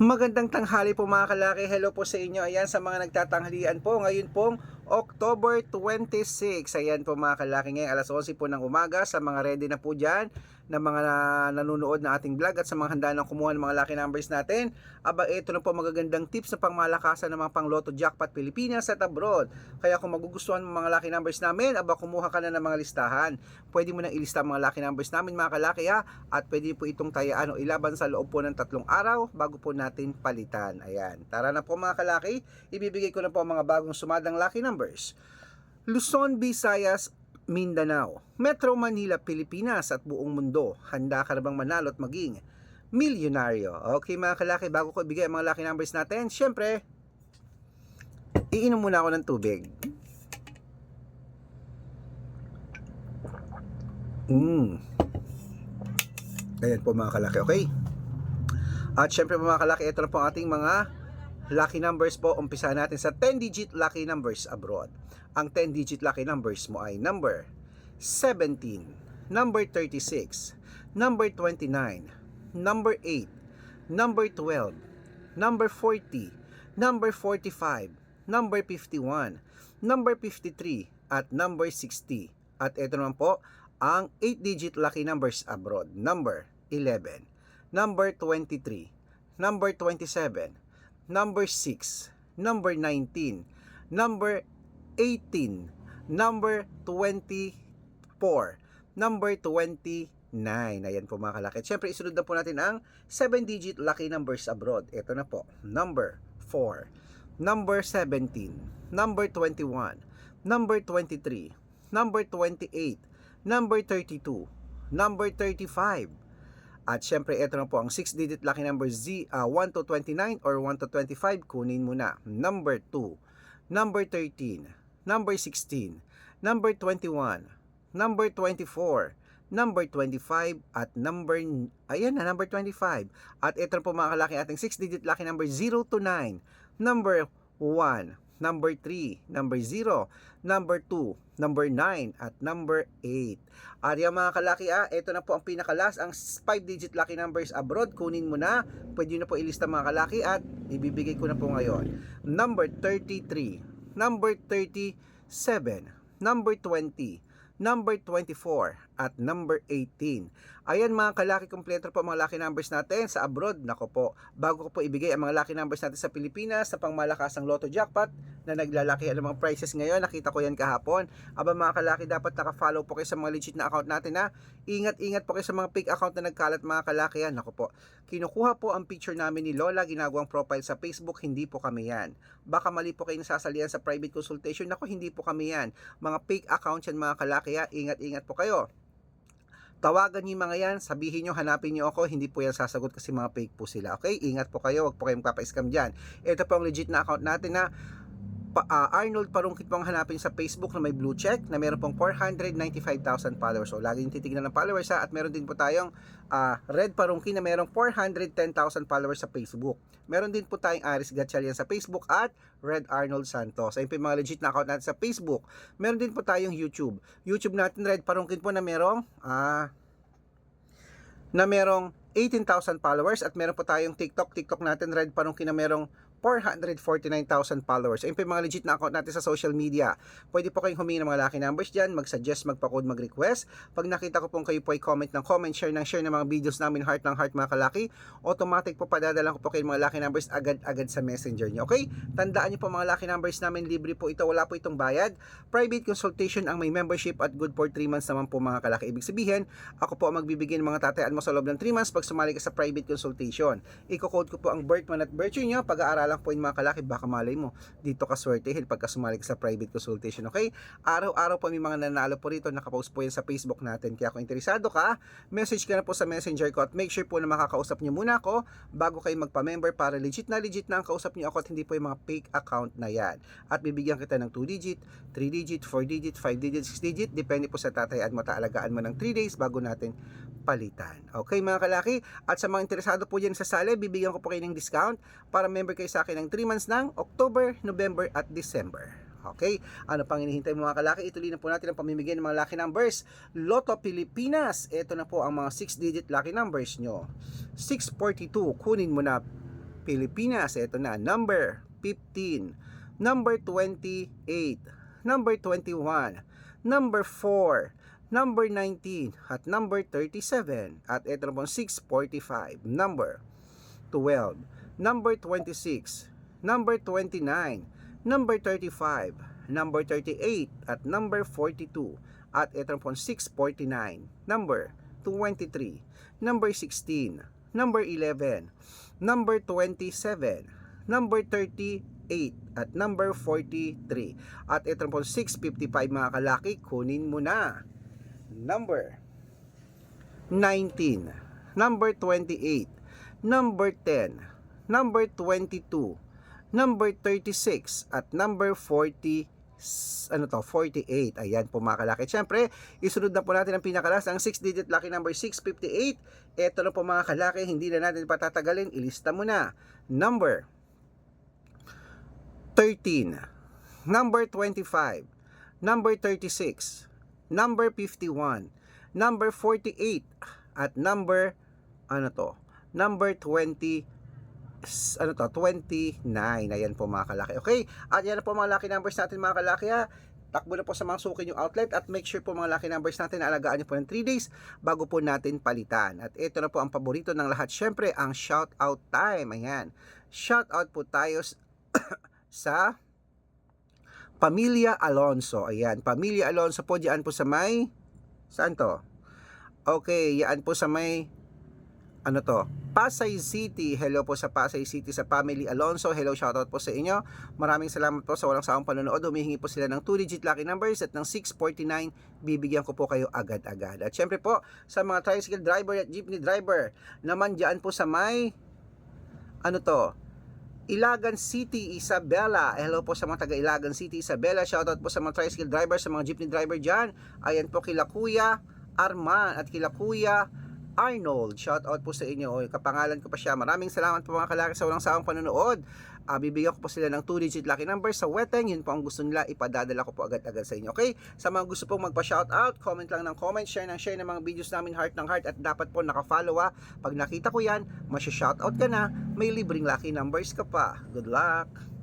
Magandang tanghali po mga kalaki. Hello po sa inyo. Ayan sa mga nagtatanghalian po. Ngayon pong October 26. Ayan po mga kalaki. Ngayon alas 11 po ng umaga. Sa mga ready na po dyan na mga nanonood na ating vlog at sa mga handa na kumuha ng mga lucky numbers natin. Aba ito na po magagandang tips na pangmalakasan ng mga pangloto jackpot Pilipinas at abroad. Kaya kung magugustuhan mo mga lucky numbers namin, aba kumuha ka na ng mga listahan. Pwede mo na ilista ang mga lucky numbers namin mga kalaki ha. At pwede po itong tayaan o ilaban sa loob po ng tatlong araw bago po natin palitan. Ayan. Tara na po mga kalaki. Ibibigay ko na po mga bagong sumadang lucky numbers. Luzon, Visayas, Mindanao, Metro Manila, Pilipinas at buong mundo. Handa ka na bang manalo at maging milyonaryo? Okay mga kalaki, bago ko ibigay ang mga lucky numbers natin, syempre, iinom muna ako ng tubig. Mm. Ayan po mga kalaki, okay? At syempre mga kalaki, ito na po ang ating mga lucky numbers po. Umpisa natin sa 10-digit lucky numbers abroad. Ang 10-digit lucky numbers mo ay number 17, number 36, number 29, number 8, number 12, number 40, number 45, number 51, number 53, at number 60. At ito naman po, ang 8-digit lucky numbers abroad. Number 11, number 23, number 27, number 6, number 19, number 18, number 24, number 29. Ayan po mga kalaki. Siyempre, isunod na po natin ang 7-digit lucky numbers abroad. Ito na po. Number 4, number 17, number 21, number 23, number 28, number 32, number 35, at syempre, ito na po ang 6-digit lucky number Z, uh, 1 to 29 or 1 to 25. Kunin mo na. Number 2, number 13, number 16, number 21, number 24, number 25, at number, ayan na, number 25. At ito po mga kalaki ating 6-digit lucky number 0 to 9, number 1, number 3, number 0, number 2, number 9, at number 8. At yung mga kalaki, ah, ito na po ang pinakalas, ang 5-digit lucky numbers abroad. Kunin mo na, pwede na po ilista mga kalaki at ibibigay ko na po ngayon. Number 33, number 37, number 20, number 24, at number 18. Ayan mga kalaki kompleto po mga lucky numbers natin sa abroad. Nako po, bago ko po ibigay ang mga lucky numbers natin sa Pilipinas sa pangmalakasang Lotto Jackpot na naglalaki ang mga prices ngayon. Nakita ko yan kahapon. Aba mga kalaki, dapat naka-follow po kayo sa mga legit na account natin ha. Ingat-ingat po kayo sa mga fake account na nagkalat mga kalaki yan. Nako po, kinukuha po ang picture namin ni Lola, ginagawang profile sa Facebook, hindi po kami yan. Baka mali po kayo nasasalihan sa private consultation. Nako, hindi po kami yan. Mga fake accounts yan mga kalaki ha. Ingat-ingat po kayo. Tawagan niyo mga yan, sabihin niyo, hanapin niyo ako, hindi po yan sasagot kasi mga fake po sila. Okay? Ingat po kayo, wag po kayong kapa-scam dyan. Ito po ang legit na account natin na pa, ah, Arnold Parungkit pong hanapin sa Facebook na may blue check na meron pong 495,000 followers. So, lagi yung titignan ng followers ha. At meron din po tayong ah, Red Parungki na merong 410,000 followers sa Facebook. Meron din po tayong Aris Gatchalian sa Facebook at Red Arnold Santos. Ayun po yung mga legit na account natin sa Facebook. Meron din po tayong YouTube. YouTube natin Red Parungkin po na merong ah, na merong 18,000 followers at meron po tayong TikTok. TikTok natin Red Parungkin na merong 449,000 followers. Ayun po yung mga legit na account natin sa social media. Pwede po kayong humingi ng mga lucky numbers dyan, mag-suggest, magpa-code, mag-request. Pag nakita ko pong kayo po ay comment ng comment, share ng share ng mga videos namin, heart ng heart mga kalaki, automatic po padadala ko po kayo mga lucky numbers agad-agad sa messenger nyo. Okay? Tandaan nyo po mga lucky numbers namin, libre po ito, wala po itong bayad. Private consultation ang may membership at good for 3 months naman po mga kalaki. Ibig sabihin, ako po ang magbibigay ng mga tatayaan mo sa loob ng 3 months pag sumali ka sa private consultation. Iko-code ko po ang birth month at birth year nyo, pag-aaralan po yung mga kalaki, baka malay mo, dito ka swertehin pagka sumali ka sa private consultation, okay? Araw-araw po may mga nanalo po rito, nakapost po yan sa Facebook natin. Kaya kung interesado ka, message ka na po sa messenger ko at make sure po na makakausap nyo muna ako bago kayo magpa-member para legit na legit na ang kausap nyo ako at hindi po yung mga fake account na yan. At bibigyan kita ng 2 digit, 3 digit, 4 digit, 5 digit, 6 digit, depende po sa tatayaan mo, taalagaan mo ng 3 days bago natin palitan. Okay mga kalaki? At sa mga interesado po dyan sa sale, bibigyan ko po kayo ng discount para member kayo sa akin ng 3 months ng October, November at December. Okay? Ano pang hinihintay mo mga kalaki? Ituloy na po natin ang pamimigay ng mga lucky numbers. Lotto Pilipinas. Ito na po ang mga 6-digit lucky numbers nyo. 642. Kunin mo na Pilipinas, ito na, number 15, number 28, number 21, number 4, number 19, at number 37, at ito na po 645, number 12, number 26, number 29, number 35, number 38, at number 42, at ito na po 649, number 23, number 16, number 11, number 27, number 38, at number 43. At ito po 655 mga kalaki, kunin mo na. Number 19, number 28, number 10, number 22, number 36, at number 40 s- ano to, 48. Ayan po mga kalaki. Siyempre, isunod na po natin ang pinakalas, ang 6-digit lucky number 658. Ito na po mga kalaki, hindi na natin patatagalin. Ilista mo na. Number 13, number 25, number 36, number 51, number 48, at number, ano to, number 20, s- ano to, 29. Ayan po mga kalaki. Okay? At yan po mga lucky numbers natin mga kalaki ha. Takbo na po sa mga suki yung outlet at make sure po mga lucky numbers natin na alagaan nyo po ng 3 days bago po natin palitan. At ito na po ang paborito ng lahat. Syempre, ang shout out time. Ayan. Shout out po tayo sa Pamilya Alonso. Ayan. Pamilya Alonso po diyan po sa may saan? Okay, yan po sa may ano to? Pasay City. Hello po sa Pasay City sa Family Alonso. Hello, shoutout po sa inyo. Maraming salamat po sa walang sawang panonood. Humihingi po sila ng 2-digit lucky numbers at ng 649. Bibigyan ko po kayo agad-agad. At syempre po, sa mga tricycle driver at jeepney driver, naman dyan po sa may, ano to, Ilagan City, Isabela. Hello po sa mga taga Ilagan City, Isabela. Shoutout po sa mga tricycle driver, sa mga jeepney driver dyan. Ayan po kila Kuya Arman at kila Kuya Arnold. Shout out po sa inyo. Kapangalan ko pa siya. Maraming salamat po mga kalaki sa walang sawang panonood. Ah, bibigyan ko po sila ng 2-digit lucky number sa Weteng. Yun po ang gusto nila. Ipadadala ko po agad-agad sa inyo. Okay? Sa mga gusto pong magpa-shout out, comment lang ng comment, share ng share ng mga videos namin heart ng heart at dapat po naka-follow ha. Pag nakita ko yan, masya-shout out ka na, may libreng lucky numbers ka pa. Good luck!